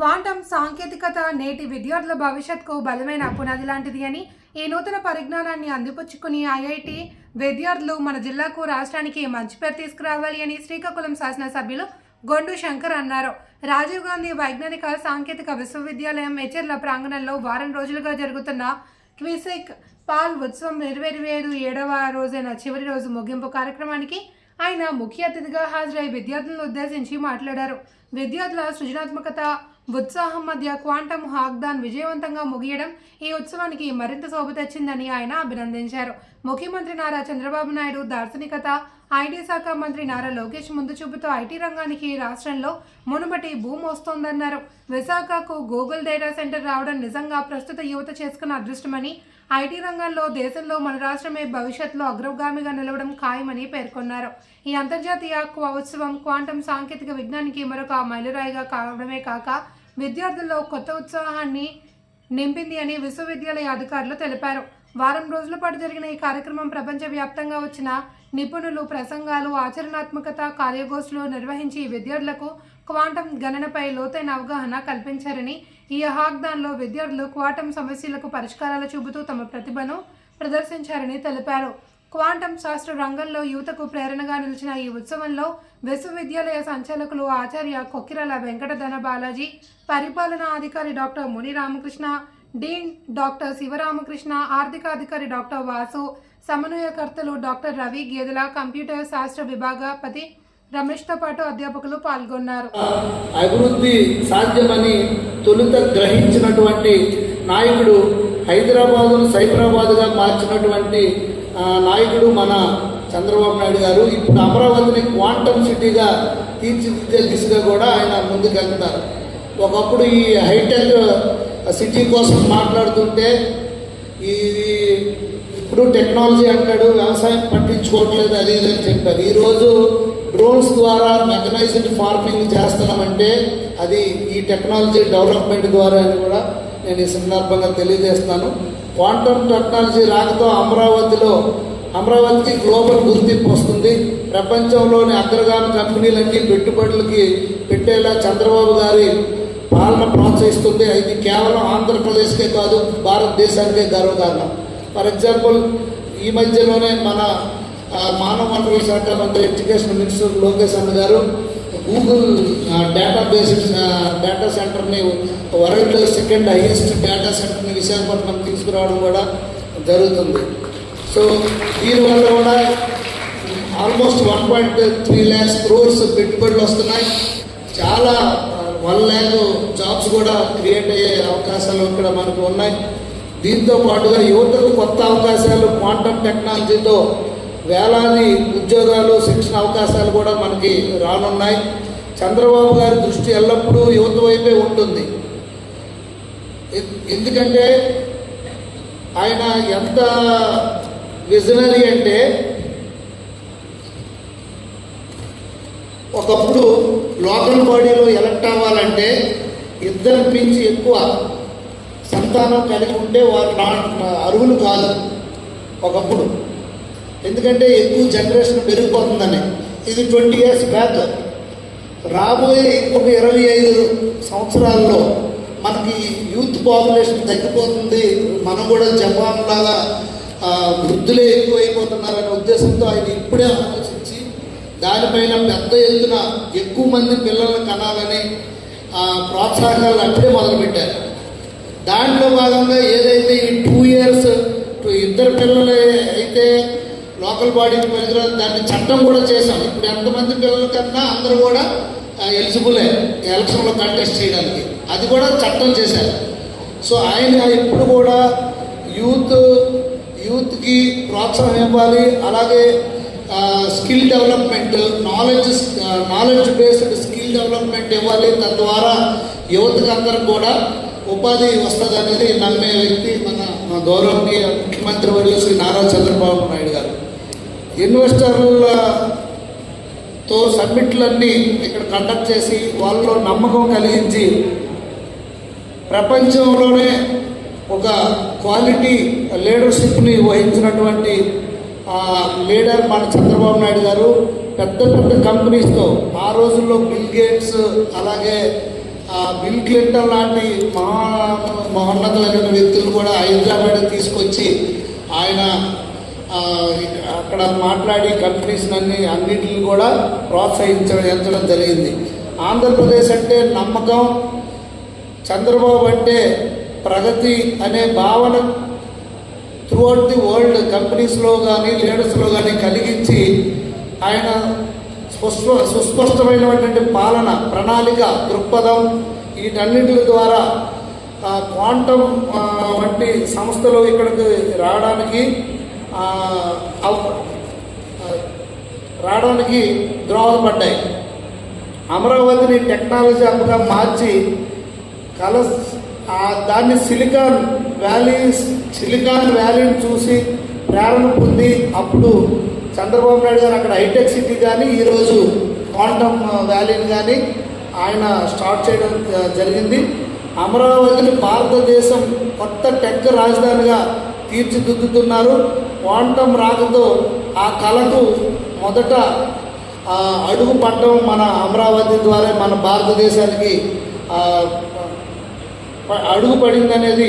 Quantum సాంకేతికత నేటి విద్యార్థుల భవిష్యత్కు బలమైన పునాది లాంటిది అని ఈ నూతన పరిజ్ఞానాన్ని అందిపుచ్చుకుని ఐఐటి విద్యార్థులు మన జిల్లాకు రాష్ట్రానికి మంచి పేరు తీసుకురావాలి అని శ్రీకాకుళం శాసనసభ్యులు గొండు శంకర్ అన్నారు. రాజీవ్ గాంధీ వైజ్ఞానిక సాంకేతిక విశ్వవిద్యాలయం ఎచెర్ల ప్రాంగణంలో వారం రోజులుగా జరుగుతున్న క్విసిక్ పాల్ ఉత్సవం ఇరవై ఇరవై ఐదు ఏడవ రోజైన చివరి రోజు ముగింపు కార్యక్రమానికి ఆయన ముఖ్య అతిథిగా హాజరై విద్యార్థులను ఉద్దేశించి మాట్లాడారు. విద్యార్థుల సృజనాత్మకత ఉత్సాహం మధ్య క్వాంటమ్ హాక్దాన్ విజయవంతంగా ముగియడం ఈ ఉత్సవానికి మరింత శోభ తెచ్చిందని ఆయన అభినందించారు. ముఖ్యమంత్రి నారా చంద్రబాబు నాయుడు దార్శనికత ఐటీ శాఖ మంత్రి నారా లోకేష్ ముందు చూపుతూ ఐటీ రంగానికి రాష్ట్రంలో మునుబటి భూమి వస్తోందన్నారు. విశాఖకు గూగుల్ డేటా సెంటర్ రావడం నిజంగా ప్రస్తుత యువత చేసుకున్న అదృష్టమని ఐటీ రంగంలో దేశంలో మన రాష్ట్రమే భవిష్యత్తులో అగ్రగామిగా నిలవడం ఖాయమని పేర్కొన్నారు. ఈ అంతర్జాతీయ క్వ- ఉత్సవం క్వాంటం సాంకేతిక విజ్ఞానికి మరొక మైలురాయిగా కావడమే కాక విద్యార్థుల్లో కొత్త ఉత్సాహాన్ని నింపింది అని విశ్వవిద్యాలయ అధికారులు తెలిపారు. వారం రోజుల పాటు జరిగిన ఈ కార్యక్రమం ప్రపంచవ్యాప్తంగా వచ్చిన నిపుణులు ప్రసంగాలు ఆచరణాత్మకత కార్యగోష్ఠులు నిర్వహించి విద్యార్థులకు క్వాంటం గణనపై లోతైన అవగాహన కల్పించారని ఈ హాక్దాన్లో విద్యార్థులు క్వాంటం సమస్యలకు పరిష్కారాలు చూపుతూ తమ ప్రతిభను ప్రదర్శించారని తెలిపారు. క్వాంటం శాస్త్ర రంగంలో యువతకు ప్రేరణగా నిలిచిన ఈ ఉత్సవంలో విశ్వవిద్యాలయ సంచాలకులు ఆచార్య కొక్కిరాల వెంకటధన బాలాజీ పరిపాలనా అధికారి doctor Muni Ramakrishna dean doctor Sivaramakrishna ఆర్థిక అధికారి డాక్టర్ వాసు సమన్వయకర్తలు డాక్టర్ రవి గేదెల కంప్యూటర్ శాస్త్ర విభాగపతి రమేష్తో పాటు అధ్యాపకులు పాల్గొన్నారు. అభివృద్ధి సాధ్యమని తొలుత గ్రహించినటువంటి నాయకుడు హైదరాబాదును సైబరాబాద్గా మార్చినటువంటి నాయకుడు మన చంద్రబాబు నాయుడు గారు ఇప్పుడు అమరావతిని క్వాంటమ్ సిటీగా తీర్చిదిద్దే దిశగా కూడా ఆయన ముందుకెళ్తున్నారు. ఒకప్పుడు ఈ హైటెక్ సిటీ కోసం మాట్లాడుతుంటే ఈ ఇప్పుడు టెక్నాలజీ అంటాడు వ్యవసాయం పట్టించుకోవట్లేదు అది ఇది అని చెప్పారు. ఈరోజు డ్రోన్స్ ద్వారా మెకనైజ్డ్ ఫార్మింగ్ చేస్తున్నామంటే అది ఈ టెక్నాలజీ డెవలప్మెంట్ ద్వారా అని కూడా నేను ఈ సందర్భంగా తెలియజేస్తాను క్వాంటమ్ టెక్నాలజీ రాకతో అమరావతిలో అమరావతికి గ్లోబల్ గుర్తింపు వస్తుంది. ప్రపంచంలోని అగ్రగామి కంపెనీలన్నీ పెట్టుబడులకి పెట్టేలా చంద్రబాబు గారి పాలన ప్రోత్సహిస్తుంది. ఇది కేవలం ఆంధ్రప్రదేశ్కే కాదు భారతదేశానికే గర్వకారణం. ఫర్ ఎగ్జాంపుల్ ఈ మధ్యలోనే మన మానవ వనరుల శాఖ మంత్రి ఎడ్యుకేషన్ మినిస్టర్ లోకేష్ అన్న గారు గూగుల్ డేటా బేస్ డేటా సెంటర్ని వరల్డ్ సెకండ్ హైయెస్ట్ డేటా సెంటర్ని విశాఖపట్నం తీసుకురావడం కూడా జరుగుతుంది. సో దీనివల్ల కూడా almost one point three lakhs crores పెట్టుబడులు వస్తున్నాయి. చాలా వన్ ల్యాక్ జాబ్స్ కూడా క్రియేట్ అయ్యే అవకాశాలు ఇక్కడ మనకు ఉన్నాయి. దీంతో పాటుగా యువతకు కొత్త అవకాశాలు క్వాంటమ్ టెక్నాలజీతో వేలాది ఉద్యోగ శిక్షణ అవకాశాలు కూడా మనకి రానున్నాయి. చంద్రబాబు గారి దృష్టి ఎల్లప్పుడూ యువత వైపే ఉంటుంది. ఎందుకంటే ఆయన ఎంత విజనరీ అంటే ఒకప్పుడు లోకల్ బాడీలో ఎలక్ట్ అవ్వాలంటే ఇద్దరి మించి ఎక్కువ సంతానం కలిగి ఉంటే వారు నా అర్హులు కాదు. ఒకప్పుడు ఎందుకంటే ఎక్కువ జనరేషన్ పెరిగిపోతుందని. ఇది ట్వంటీ ఇయర్స్ బ్యాక్. రాబోయే ఇంకొక ఇరవై ఐదు సంవత్సరాల్లో మనకి యూత్ పాపులేషన్ తగ్గిపోతుంది. మనం కూడా జపాన్ లాగా వృద్ధులే ఎక్కువైపోతున్నారనే ఉద్దేశంతో ఆయన ఇప్పుడే ఆలోచించి దానిపైన పెద్ద ఎత్తున ఎక్కువ మంది పిల్లలను కనాలని ఆ, ప్రోత్సాహకాలు అప్పుడే మొదలుపెట్టారు. దాంట్లో భాగంగా ఏదైతే ఈ టూ ఇయర్స్ ఇద్దరు పిల్లలు అయితే లోకల్ బాడీకి పనికిరాదు దాన్ని చట్టం కూడా చేశాం. ఇప్పుడు ఎంతమంది పిల్లల కన్నా అందరూ కూడా ఎలిజిబులే ఎలక్షన్లో కంటెస్ట్ చేయడానికి. అది కూడా చట్టం చేశారు. సో ఆయన ఇప్పుడు కూడా యూత్ యూత్కి ప్రోత్సాహం ఇవ్వాలి. అలాగే skill development knowledge knowledge based skill development ఇవ్వాలి. తద్వారా యువతకు అందరికి కూడా ఉపాధి వస్తుంది అనేది నమ్మే వ్యక్తి మన మన గౌరవనీయ ముఖ్యమంత్రి వర్యులు శ్రీ నారా చంద్రబాబు నాయుడు గారు. ఇన్వెస్టర్లతో సబ్మిట్లన్నీ ఇక్కడ కండక్ట్ చేసి వాళ్ళలో నమ్మకం కలిగించి ప్రపంచంలోనే ఒక క్వాలిటీ లీడర్షిప్ని వహించినటువంటి లీడర్ మన చంద్రబాబు నాయుడు గారు పెద్ద పెద్ద కంపెనీస్తో ఆ రోజుల్లో బిల్ గేట్స్ అలాగే బిల్ క్లింటన్ లాంటి మహా మహోన్నతమైన వ్యక్తులు కూడా హైదరాబాద్ తీసుకొచ్చి ఆయన అక్కడ మాట్లాడి కంపెనీస్ అన్ని అన్నింటిని కూడా ప్రోత్సహించడం జరిగింది. ఆంధ్రప్రదేశ్ అంటే నమ్మకం చంద్రబాబు అంటే ప్రగతి అనే భావన త్రూఅవుట్ ది వరల్డ్ కంపెనీస్లో కానీ లీడర్స్లో కానీ కలిగించి ఆయన స్పష్ట సుస్పష్టమైనటువంటి పాలన ప్రణాళిక దృక్పథం వీటన్నిటి ద్వారా క్వాంటం క్వాంటమ్ వంటి సంస్థలు ఇక్కడికి రావడానికి రావడానికి దోహదపడ్డాయి అమరావతిని టెక్నాలజీ అంతగా మార్చి కలస్ దాన్ని సిలికాన్ వ్యాలీ సిలికాన్ వ్యాలీని చూసి ప్రేరణ పొంది అప్పుడు చంద్రబాబు నాయుడు గారు అక్కడ హైటెక్ సిటీ కానీ ఈరోజు క్వాంటమ్ వ్యాలీని కానీ ఆయన స్టార్ట్ చేయడం జరిగింది. అమరావతిని భారతదేశం కొత్త టెక్ రాజధానిగా తీర్చిదిద్దుతున్నారు. క్వాంటం రాకతో ఆ కళకు మొదట అడుగు పట్టడం మన అమరావతి ద్వారా మన భారతదేశానికి అడుగు పడిందనేది